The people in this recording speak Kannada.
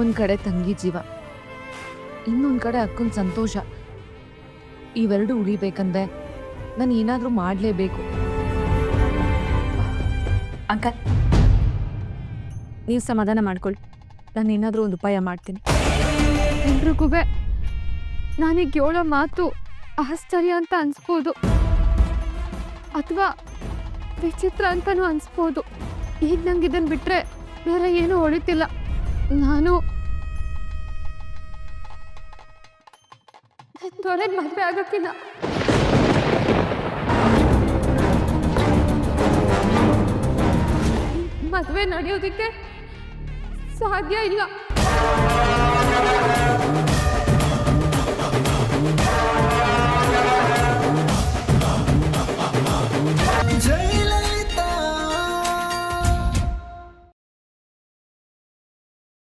ಒಂದು ಕಡೆ ತಂಗಿ ಜೀವ ಇನ್ನೊಂದು ಕಡೆ ಅಕ್ಕನ ಸಂತೋಷ. ಇವೆರಡು ಉಳಿಬೇಕಂದ್ರೆ ನಾನು ಏನಾದರೂ ಮಾಡಲೇಬೇಕು. ಅಂಕಲ್ ನೀವು ಸಮಾಧಾನ ಮಾಡ್ಕೊಳ್ಳಿ. ನಾನು ಏನಾದರೂ ಒಂದು ಉಪಾಯ ಮಾಡ್ತೀನಿ. ಎಲ್ರಿಗೂ ನಾನೀಗ ಹೇಳೋ ಮಾತು ಆಶ್ಚರ್ಯ ಅಂತ ಅನ್ಸ್ಬೋದು. ಅಥವಾ ವಿಚಿತ್ರ ಅಂತಲೂ ಅನ್ಸ್ಬೋದು. ಈಗ ನಂಗೆ ಇದನ್ನು ಬಿಟ್ಟರೆ ಬೇರೆ ಏನೂ ಹೊಳಿತಿಲ್ಲ. ನಾನು ದೊರೆಗೆ ಮದುವೆ ಆಗೋಕ್ಕಿಲ್ಲ ಮದುವೆ ನಡೆಯೋದಕ್ಕೆ ಸಾಧ್ಯ ಇಲ್ಲ.